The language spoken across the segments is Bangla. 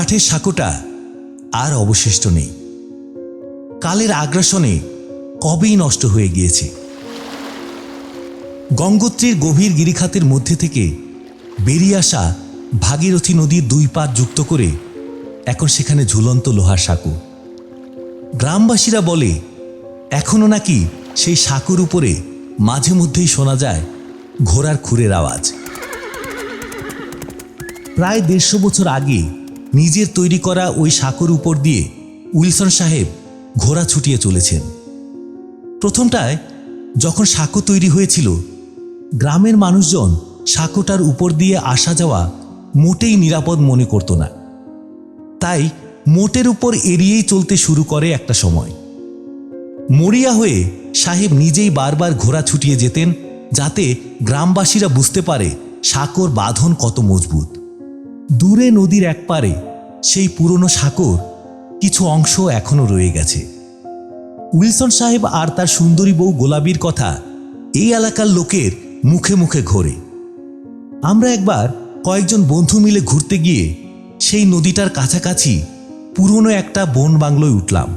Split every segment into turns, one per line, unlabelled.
কাঠের সাঁকোটা আর অবশিষ্ট নেই। কালের আগ্রাসনে কবেই নষ্ট হয়ে গিয়েছে। গঙ্গোত্রীর গভীর গিরিখাতের মধ্যে থেকে বেরিয়ে আসা ভাগীরথী নদীর দুই পার যুক্ত করে এখন সেখানে ঝুলন্ত লোহার সাঁকো। গ্রামবাসীরা বলে, এখনও নাকি সেই সাঁকুর উপরে মাঝে মধ্যেই শোনা যায় ঘোড়ার খুরের আওয়াজ। প্রায় দেড়শো বছর আগে নিজের তৈরি করা ওই সাঁকোর উপর দিয়ে উইলসন সাহেব ঘোড়া ছুটিয়ে চলেছেন। প্রথমটায় যখন সাঁকো তৈরি হয়েছিল, গ্রামের মানুষজন সাঁকোটার উপর দিয়ে আসা যাওয়া মোটেই নিরাপদ মনে করত না। তাই মোটের উপর এড়িয়েই চলতে শুরু করে একটা সময়। মরিয়া হয়ে সাহেব নিজেই বারবার ঘোড়া ছুটিয়ে যেতেন, যাতে গ্রামবাসীরা বুঝতে পারে সাঁকোর বাঁধন কত মজবুত। দূরে নদীর একপারে সেই পুরনো সাঁকোর কিছু অংশ এখনও রয়ে গেছে। উইলসন সাহেব আর তার সুন্দরী বউ গোলাবির কথা এই এলাকার লোকের মুখে মুখে ঘোরে। আমরা একবার কয়েকজন বন্ধু মিলে ঘুরতে গিয়ে সেই নদীটার কাছাকাছি পুরনো একটা বন বাংলোয় উঠলাম।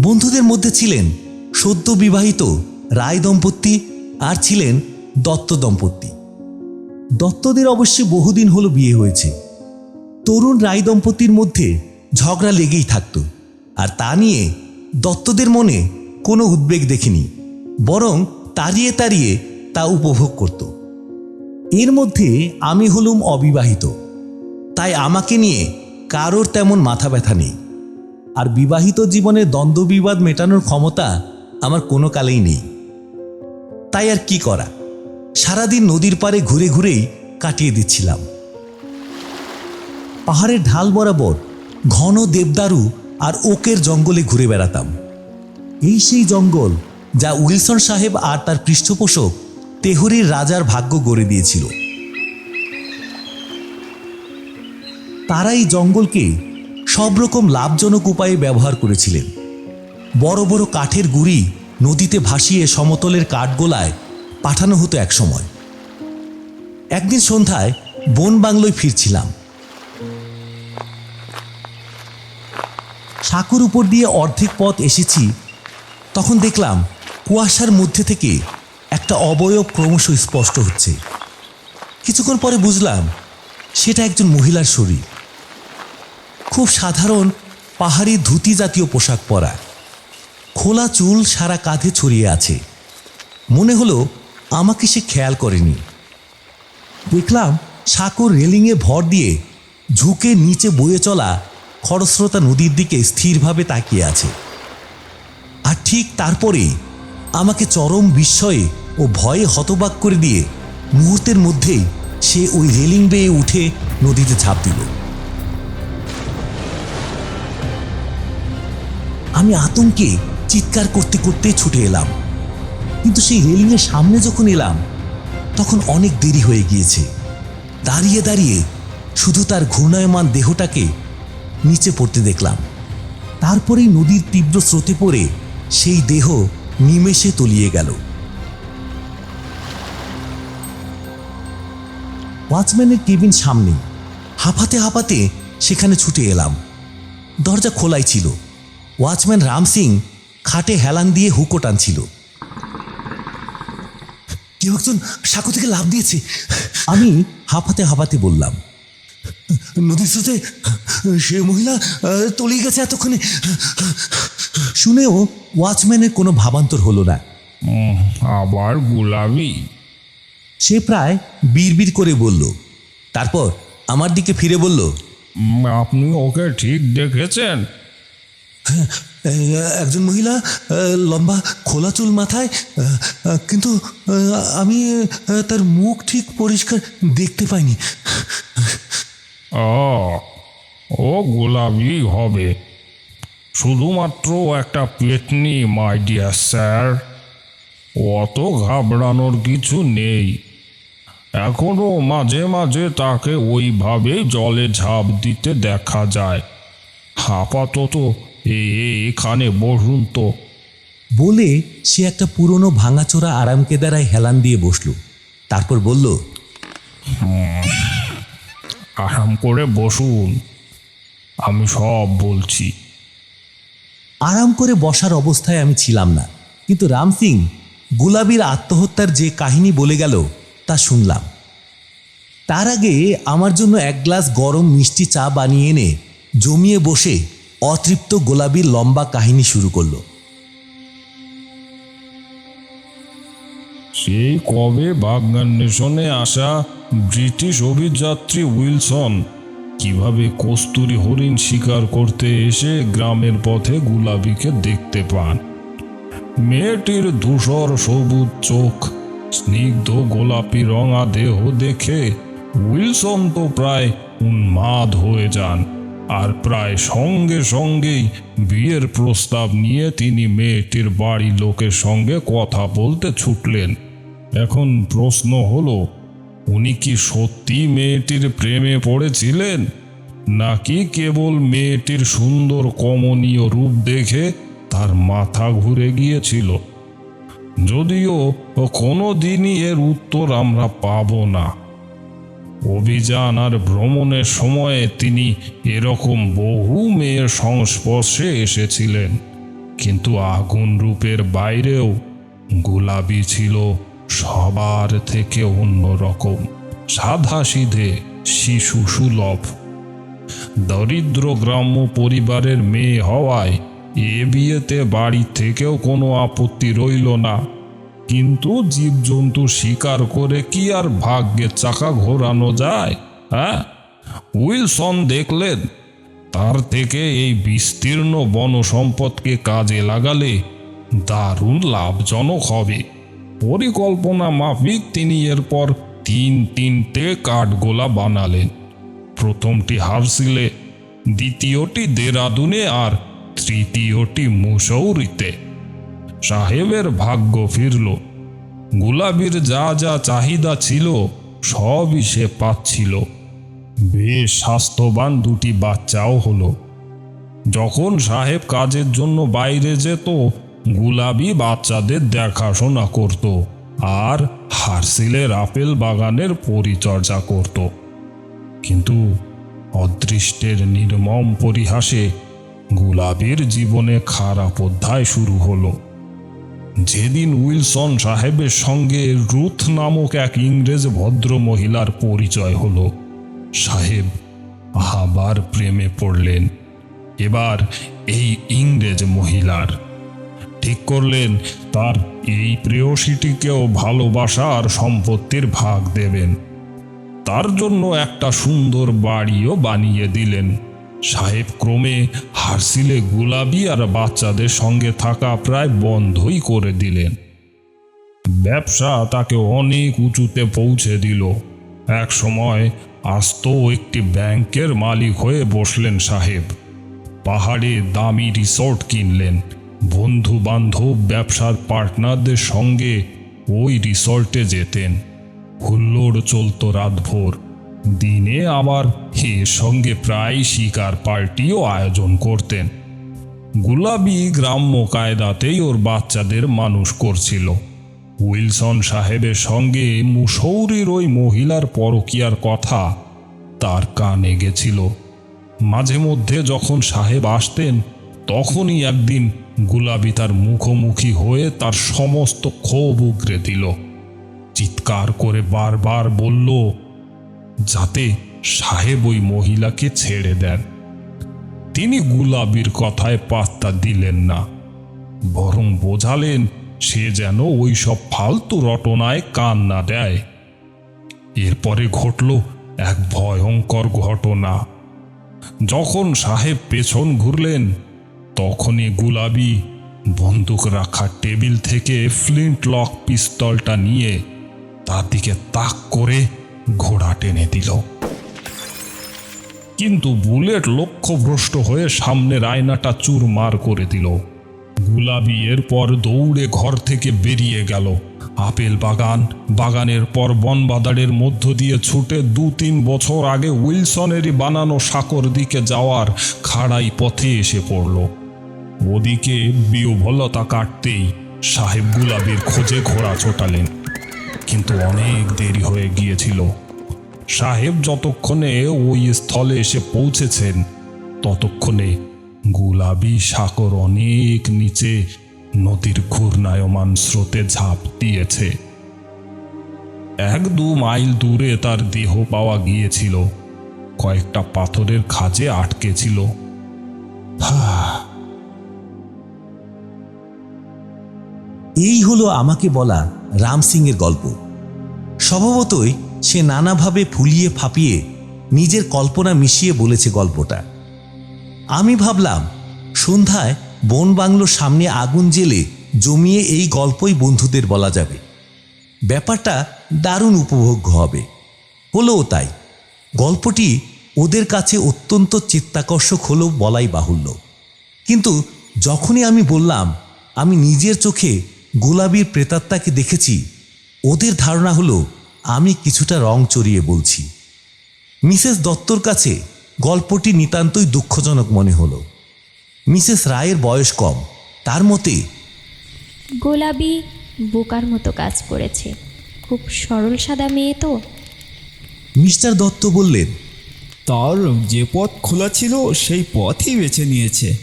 বন্ধুদের মধ্যে ছিলেন সদ্য বিবাহিত রায় দম্পতি আর ছিলেন দত্ত দম্পতি। দত্তদের অবশ্যই বহুদিন হলো বিয়ে হয়েছে। তরুণ রায় দম্পতির মধ্যে ঝগড়া লেগেই থাকত। আর তা নিয়ে দত্তদের মনে কোনো উদ্বেগ দেখিনি, বরং তাড়িয়ে তাড়িয়ে তা উপভোগ করত। এর মধ্যে আমি হলুম অবিবাহিত, তাই আমাকে নিয়ে কারোর তেমন মাথা ব্যথা নেই। আর বিবাহিত জীবনে দ্বন্দ্ববিবাদ মেটানোর ক্ষমতা আমার কোনো কালেই নেই। তাই আর কি করা? সারাদিন নদীর পাড়ে ঘুরে ঘুরেই কাটিয়ে দিচ্ছিলাম। পাহাড়ের ঢাল বরাবর ঘন দেবদারু আর ওকের জঙ্গলে ঘুরে বেড়াতাম। এই সেই জঙ্গল যা উইলসন সাহেব আর তার পৃষ্ঠপোষক তেহরির রাজার ভাগ্য গড়ে দিয়েছিল। তারা এই জঙ্গলকে সব রকম লাভজনক উপায়ে ব্যবহার করেছিলেন। বড় বড় কাঠের গুড়ি নদীতে ভাসিয়ে সমতলের কাঠগোলায় পাঠানো হতো একসময়। একদিন সন্ধ্যায় বন বাংলোয় ফিরছিলাম। সাঁকুর উপর দিয়ে অর্ধেক পথ এসেছি, তখন দেখলাম কুয়াশার মধ্যে থেকে একটা অবয়ব ক্রমশ স্পষ্ট হচ্ছে। কিছুক্ষণ পরে বুঝলাম সেটা একজন মহিলার শরীর। খুব সাধারণ পাহাড়ি ধুতি জাতীয় পোশাক পরা। খোলা চুল সারা কাঁধে ছড়িয়ে আছে। মনে হলো আমাকে সে খেয়াল করেনি। দেখলাম সাঁকোর রেলিংয়ে ভর দিয়ে ঝুঁকে নিচে বয়ে চলা খরস্রোতা নদীর দিকে স্থিরভাবে তাকিয়ে আছে। আর ঠিক তারপরে আমাকে চরম বিস্ময়ে ও ভয়ে হতবাক করে দিয়ে মুহূর্তের মধ্যেই সে ওই রেলিং বেয়ে উঠে নদীতে ঝাঁপ দিল। আমি আতঙ্কে চিৎকার করতে করতে ছুটে এলাম। কিন্তু সেই রেলিংয়ের সামনে যখন এলাম, তখন অনেক দেরি হয়ে গিয়েছে। দাঁড়িয়ে দাঁড়িয়ে শুধু তার ঘূর্ণায়মান দেহটাকে নিচে পড়তে দেখলাম। তারপরেই নদীর তীব্র স্রোতে পড়ে সেই দেহ নিমেষে তলিয়ে গেল। ওয়াচম্যানের কেবিন সামনে হাঁপাতে হাঁপাতে সেখানে ছুটে এলাম। দরজা খোলাই ছিল। ওয়াচম্যান রাম সিং খাটে হেলান দিয়ে হুকো টানছিল। কেউ একজন সাঁকো থেকে লাভ দিয়েছে। আমি হাঁপাতে হাঁপাতে বললাম নদীর স্রোতে সে মহিলা তলিয়ে গেছে এতক্ষণে। শুনেও ওয়াচম্যানের কোনো ভাবান্তর হলো না।
আবার গোলামি।
সে প্রায় বিড়বিড় করে বলল তারপর আমার দিকে ফিরে বলল
আপনি ওকে ঠিক দেখেছেন?
একজন মহিলা লম্বা খোলা চুল মাথায় কিন্তু আমি তার মুখ ঠিক পরিষ্কার দেখতে পাইনি।
ও ও গোলামি হবে। শুধুমাত্র একটা পেটনি মাই ডিয়ার স্যার অত ঘাবড়ানোর কিছু নেই। এখনও মাঝে মাঝে তাকে ওইভাবে জলে ঝাঁপ দিতে দেখা যায়। আপাতত এ- এ- এখানে বসুন তো।
বলে সে একটা পুরনো ভাঙাচোরা আরামকেদারায় হেলান দিয়ে বসল। তারপর বলল
আরাম করে বসুন। আমি সব বলছি।
আরাম করে বসার অবস্থায় আমি ছিলাম না। কিন্তু রাম সিং, গুলাবির আত্মহত্যার যে কাহিনী বলে গেল, তা শুনলাম। তার আগে আমার জন্য এক গ্লাস গরম মিষ্টি চা বানিয়ে এনে জমিয়ে বসে অতৃপ্ত গোলাবির লম্বা কাহিনী শুরু করল।
সেই কবে বাগান্বেষণে আসা ব্রিটিশ অভিযাত্রী উইলসন? কীভাবে কস্তুরি হরিণ শিকার করতে এসে গ্রামের পথে গুলাবিকে দেখতে পান? মেয়েটির ধূসর সবুজ চোখ, স্নিগ্ধ গোলাপি রঙা দেহ দেখে উইলসন তো প্রায় উন্মাদ হয়ে যান। আর প্রায় সঙ্গে সঙ্গেই বিয়ের প্রস্তাব নিয়ে তিনি মেয়েটির বাড়ি লোকের সঙ্গে কথা বলতে ছুটলেন। এখন প্রশ্ন হলো, উনি কি সত্যি মেয়েটির প্রেমে পড়েছিলেন? নাকি কেবল মেয়েটির সুন্দর কমনীয় রূপ দেখে তার মাথা ঘুরে গিয়েছিল? যদিও কোনো দিনই এর উত্তর আমরা পাব না। অভিযান আর ভ্রমণের সময়ে তিনি এরকম বহু মেয়ের সংস্পর্শে এসেছিলেন। কিন্তু আগুন রূপের বাইরেও গোলাপি ছিল সবার থেকে অন্যরকম সাদা সিধে শিশু সুলভ। দরিদ্র গ্রাম্য পরিবারের মেয়ে হওয়ায় এ বিয়েতে বাড়ি থেকেও কোনো আপত্তি রইল না। কিন্তু জীবজন্তু শিকার করে কি আর ভাগ্যের চাকা ঘোরানো যায় হ্যাঁ? উইলসন দেখলেন, তার থেকে এই বিস্তীর্ণ বনসম্পদকে কাজে লাগালে দারুণ লাভজনক হবে। পরিকল্পনা মাফিক তিনি এরপর তিন তিনটে কাঠগোলা বানালেন। প্রথমটি হাফসিলে, দ্বিতীয়টি দেরাদুনে আর তৃতীয়টি মুসৌরিতে। সাহেবের ভাগ্য ফিরল। গুলাবির যা যা চাহিদা ছিল, সবই সে পাচ্ছিল। বেশ স্বাস্থ্যবান দুটি বাচ্চাও হলো। যখন সাহেব কাজের জন্য বাইরে যেত গুলাবি বাচ্চাদের দেখাশোনা করত আর হারসিলের আপেল বাগানের পরিচর্যা করত। কিন্তু অদৃষ্টের নির্মম পরিহাসে গুলাবির জীবনে খারাপ অধ্যায় শুরু হলো। যেদিন উইলসন সাহেবের সঙ্গে রুথ নামক এক ইংরেজ ভদ্র মহিলার পরিচয় হলো, সাহেব আবার প্রেমে পড়লেন। এবার এই ইংরেজ মহিলার ঠিক করলেন, তার এই প্রেয়সীটিকেও ভালোবাসা আর সম্পত্তির ভাগ দেবেন। তার জন্য একটা সুন্দর বাড়িও বানিয়ে দিলেন। সাহেব ক্রমে হারসিলে গুলাবি আর বাচ্চাদের সঙ্গে থাকা প্রায় বন্ধই করে দিলেন। ব্যবসা তাকে অনেক উঁচুতে পৌঁছে দিল। এক সময় আস্ত একটি ব্যাংকের মালিক হয়ে বসলেন সাহেব। পাহাড়ে দামি রিসর্ট কিনলেন। বন্ধু বান্ধব ব্যবসার পার্টনারদের সঙ্গে ওই রিসর্টে যেতেন। হুল্লোড় চলতো রাতভর। দিনে আবার এর সঙ্গে প্রায় শিকার পার্টিও আয়োজন করতেন। গুলাবি গ্রাম্য কায়দাতেই ওর বাচ্চাদের মানুষ করছিল। উইলসন সাহেবের সঙ্গে মুসৌরির ওই মহিলার পরকিয়ার কথা তার কানে গেছিল। মাঝে মধ্যে যখন সাহেব আসতেন, তখনই একদিন গুলাবি তার মুখোমুখি হয়ে তার সমস্ত ক্ষোভ উগরে দিল। চিৎকার করে বারবার বলল যাতে সাহেব ওই মহিলাকে ছেড়ে দেন। তিনি গুলাবির কথায় পাত্তা দিলেন না। বরং বোঝালেন, সে যেন ওই সব ফালতু রটনায় কান না দেয়। এরপরে ঘটল এক ভয়ঙ্কর ঘটনা। যখন সাহেব পেছন ঘুরলেন, তখনই গুলাবি বন্দুক রাখা টেবিল থেকে ফ্লিন্ট লক পিস্তলটা নিয়ে তার দিকে তাক করে ঘোড়া টেনে দিল। কিন্তু বুলেট লক্ষ্যভ্রষ্ট হয়ে সামনের আয়নাটা চুরমার করে দিল। গুলাবি এরপর দৌড়ে ঘর থেকে বেরিয়ে গেল। আপেল বাগান, বাগানের পর বনবাদারের মধ্য দিয়ে ছুটে দু তিন বছর আগে উইলসনেরই বানানো সাকর দিকে যাওয়ার খাড়াই পথে এসে পড়ল। ওদিকে বিহভলতা কাটতেই সাহেব গুলাবির খোঁজে ঘোড়া ছোটালেন। কিন্তু অনেক দেরি হয়ে গিয়েছিল। সাহেব যতক্ষণে ওই স্থলে এসে পৌঁছেছেন, ততক্ষণে গুলাবি সাগর অনেক নিচে নদীর ঘূর্ণায়মান স্রোতে ঝাঁপ দিয়েছে। এক দু মাইল দূরে তার দেহ পাওয়া গিয়েছিল। কয়েকটা পাথরের খাঁজে আটকে ছিল।
এই হলো আমাকে বলা রাম সিংয়ের গল্প। স্বভাবতই সে নানাভাবে ফুলিয়ে ফাঁপিয়ে নিজের কল্পনা মিশিয়ে বলেছে গল্পটা। আমি ভাবলাম, সন্ধ্যায় বন বাংলোর সামনে আগুন জেলে জমিয়ে এই গল্পই বন্ধুদের বলা যাবে। ব্যাপারটা দারুণ উপভোগ্য হবে। হলোও তাই। গল্পটি ওদের কাছে অত্যন্ত চিত্তাকর্ষক হলেও বলাই বাহুল্য। কিন্তু যখনই আমি বললাম, আমি নিজের চোখে গোলাবির প্রেতাত্মাকে দেখেছি, ওদের ধারণা হলো আমি কিছুটা রং চড়িয়ে বলছি। মিসেস দত্তর কাছে গল্পটি নিতান্তই দুঃখজনক মনে হলো। মিসেস রায়ের বয়স কম তার মতে
গোলাপি বোকার মতো কাজ করেছে। খুব সরল সাদা মেয়ে তো।
মিস্টার দত্ত বললেন
তার যে পথ খোলা ছিল সেই পথই বেছে নিয়েছে।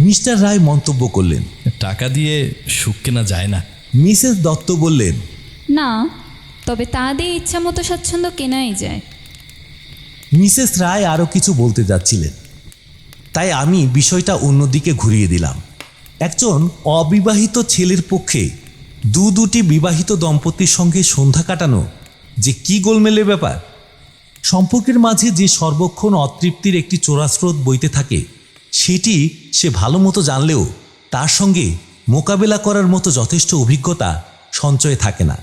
মিস্টার রায় মন্তব্য করলেন
টাকা দিয়ে সুখ কেনা যায় না।
মিসেস দত্ত বললেন
না তবে তা দিয়ে ইচ্ছা মতো স্বাচ্ছন্দ্য কেনাই যায়।
মিসেস রায় আরও কিছু বলতে যাচ্ছিলেন। তাই আমি বিষয়টা অন্যদিকে ঘুরিয়ে দিলাম। একজন অবিবাহিত ছেলের পক্ষে দু দুটি বিবাহিত দম্পতির সঙ্গে সন্ধ্যা কাটানো যে কি গোলমেলে ব্যাপার? সম্পর্কের মাঝে যে সর্বক্ষণ অতৃপ্তির একটি চোরাস্রোত বইতে থাকে, সেটি সে ভালো মতো জানলেও তার সঙ্গে মোকাবেলা করার মতো যথেষ্ট অভিজ্ঞতা সঞ্চয়ে থাকে না।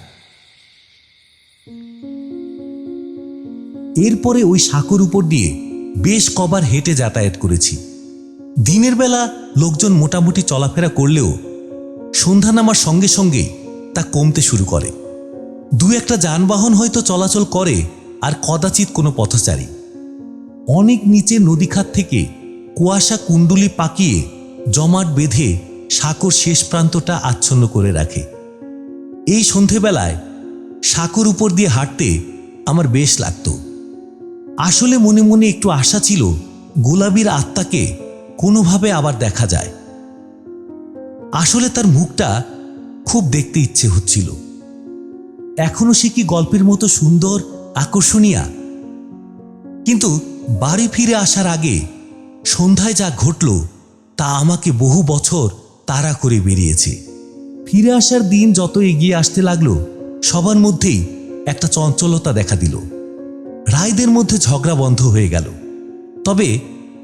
এরপরে ওই সাঁকোর উপর দিয়ে বেশ কবার হেঁটে যাতায়াত করেছি। দিনের বেলা লোকজন মোটামুটি চলাফেরা করলেও সন্ধ্যা নামার সঙ্গে সঙ্গেই তা কমতে শুরু করে। দু একটা যানবাহন হয়তো চলাচল করে আর কদাচিৎ কোনো পথচারী। অনেক নিচে নদীখাত থেকে কুয়াশা কুণ্ডুলি পাকিয়ে জমাট বেঁধে সাঁকোর শেষ প্রান্তটা আচ্ছন্ন করে রাখে। এই সন্ধেবেলায় সাঁকোর উপর দিয়ে হাঁটতে আমার বেশ লাগতো। আসলে মনে মনে একটু আশা ছিল গোলাবির আত্মাকে কোনোভাবে আবার দেখা যায়। আসলে তার মুখটা খুব দেখতে ইচ্ছে হচ্ছিল। এখনও সে কি গল্পের মতো সুন্দর, আকর্ষণীয়া? কিন্তু বাড়ি ফিরে আসার আগে সন্ধ্যায় যা ঘটল তা আমাকে বহু বছর তাড়া করে বেরিয়েছে। ফিরে আসার দিন যত এগিয়ে আসতে লাগল, সবার মধ্যেই একটা চঞ্চলতা দেখা দিল। রায়দের মধ্যে ঝগড়া বন্ধ হয়ে গেল। তবে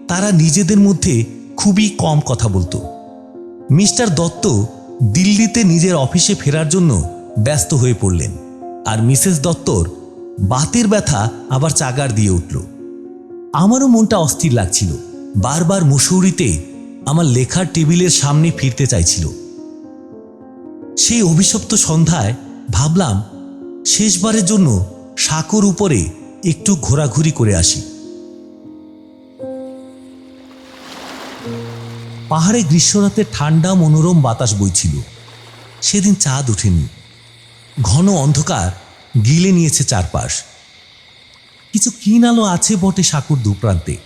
তারা নিজেদের মধ্যে খুবই কম কথা বলতো। মিস্টার দত্ত দিল্লিতে নিজের অফিসে ফেরার জন্য ব্যস্ত হয়ে পড়লেন আর মিসেস দত্তর বাতের ব্যথা আবার চাগার দিয়ে উঠল। আমারও মনটা অস্থির লাগছিল। বারবার মুসৌরিতে আমার লেখার টেবিলের সামনে ফিরতে চাইছিল। সেই অভিশপ্ত সন্ধ্যায় ভাবলাম, শেষবারের জন্য সাঁকোর উপরে একটু ঘোরাঘুরি করে আসি। পাহাড়ে গ্রীষ্মরাতে ঠান্ডা, মনোরম বাতাস বইছিল। সেদিন চাঁদ ওঠেনি। ঘন অন্ধকার গিলে নিয়েছে চারপাশ। কিছু কিন আলো আছে বটে সাঁকুর দুপ্রান্তে।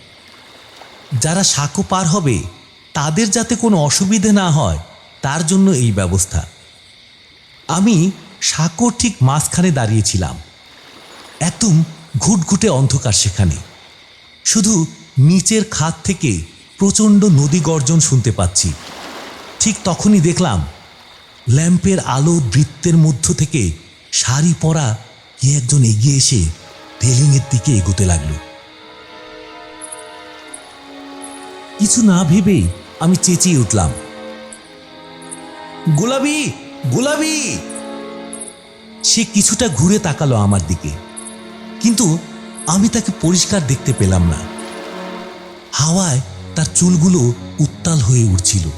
যারা সাঁকো পার হবে, তাদের যাতে কোনো অসুবিধে না হয়, তার জন্য এই ব্যবস্থা। আমি সাঁকোর ঠিক মাঝখানে দাঁড়িয়েছিলাম। একদম ঘুটঘুটে অন্ধকার সেখানে। শুধু নিচের খাত থেকে প্রচণ্ড নদী গর্জন শুনতে পাচ্ছি। ঠিক তখনই দেখলাম, ল্যাম্পের আলো বৃত্তের মধ্য থেকে শাড়ি পরা কে একজন এগিয়ে এসে রেলিংয়ের দিকে এগোতে লাগল। কিছু না ভেবেই আমি চেঁচিয়ে উঠলাম। গোলাবি গোলাবি! সে কিছুটা ঘুরে তাকালো আমার দিকে। কিন্তু আমি তাকে পরিষ্কার দেখতে পেলাম না। হাওয়ায় তার চুলগুলো উত্তাল হয়ে উঠছিল।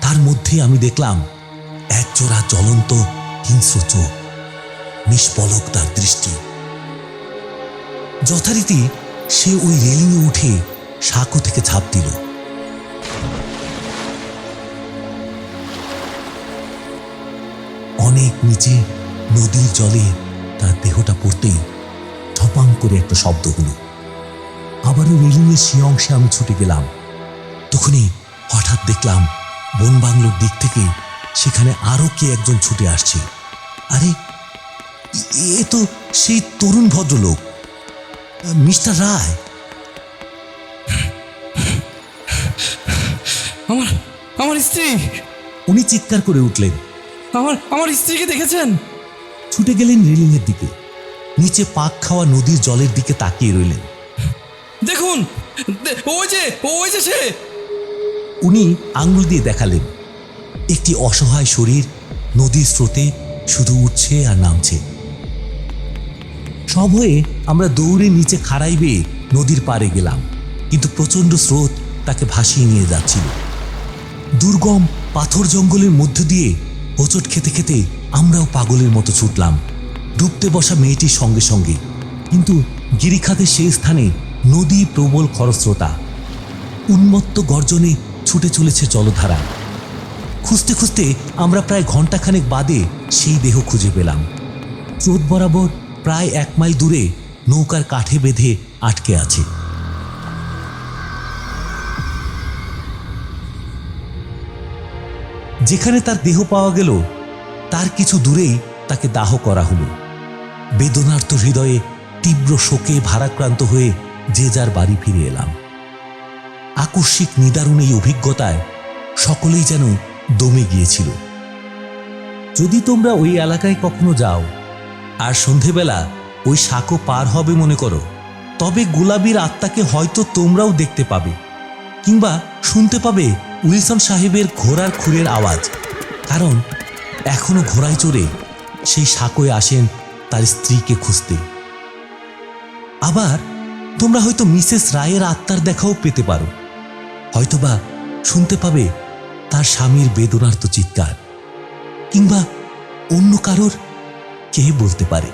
তার মধ্যে আমি দেখলাম একজোড়া জ্বলন্ত হিংস্র চোখ, নিষ্পলক তার দৃষ্টি। যথারীতি সে ওই রেলিংয়ে উঠে সাঁকো থেকে ঝাঁপ দিল। অনেক নিচে নদীর জলে তার দেহটা পড়তেই ঠপাং করে একটা শব্দ হলো। আবারও রেলিংয়ের সে অংশে আমি ছুটে গেলাম। তখনই হঠাৎ দেখলাম বন বাংলোর দিক থেকে সেখানে আরও কে একজন ছুটে আসছে। আরে এ- এ তো সেই তরুণ ভদ্রলোক মিস্টার রায়।
আমার আমার স্ত্রী।
উনি চিৎকার করে উঠলেন।
আমার আমার স্ত্রীকে দেখেছেন?
ছুটে গেলেন রেলিংয়ের দিকে। নিচে পাক খাওয়া নদীর জলের দিকে তাকিয়ে রইলেন।
দেখুন ওই যে ওই যে সে।
উনি আঙুল দিয়ে দেখালেন। একটি অসহায় শরীর নদীর স্রোতে শুধু উঠছে আর নামছে। সব হয়ে আমরা দৌড়ে নিচে খাড়াই বেয়ে নদীর পাড়ে গেলাম কিন্তু প্রচণ্ড স্রোত তাকে ভাসিয়ে নিয়ে যাচ্ছিল। দুর্গম পাথর জঙ্গলের মধ্য দিয়ে হোঁচট খেতে খেতে আমরাও পাগলের মতো ছুটলাম। ডুবতে বসা মেয়েটির সঙ্গে সঙ্গে। কিন্তু গিরিখাতের সেই স্থানে নদী প্রবল খরস্রোতা। উন্মত্ত গর্জনে ছুটে চলেছে জলধারা। খুঁজতে খুঁজতে আমরা প্রায় ঘন্টাখানেক বাদে সেই দেহ খুঁজে পেলাম। স্রোত বরাবর প্রায় এক মাইল দূরে নৌকার কাঠে বেঁধে আটকে আছে। যেখানে তার দেহ পাওয়া গেল, তার কিছু দূরেই তাকে দাহ করা হলো। বেদনার্ত হৃদয়ে তীব্র শোকে ভারাক্রান্ত হয়ে যে যার বাড়ি ফিরে এলাম। আকস্মিক নিদারুণ এই অভিজ্ঞতায় সকলেই যেন দমে গিয়েছিল। যদি তোমরা ওই এলাকায় কখনো যাও, আর সন্ধেবেলা ওই সাঁকো পার হবে মনে করো, তবে গোলাবির আত্মাকে হয়তো তোমরাও দেখতে পাবে, কিংবা শুনতে পাবে উইলসন সাহেবের ঘোড়ার খুরের আওয়াজ, কারণ এখনও ঘোড়ায় চড়ে সেই সাঁকোয় আসেন তার স্ত্রীকে খুঁজতে। আবার তোমরা হয়তো মিসেস রায়ের আত্মার দেখাও পেতে পারো। হয়তোবা শুনতে পাবে তার স্বামীর বেদনার্ত চিৎকার, কিংবা অন্য কারোর কে বলতে পারে।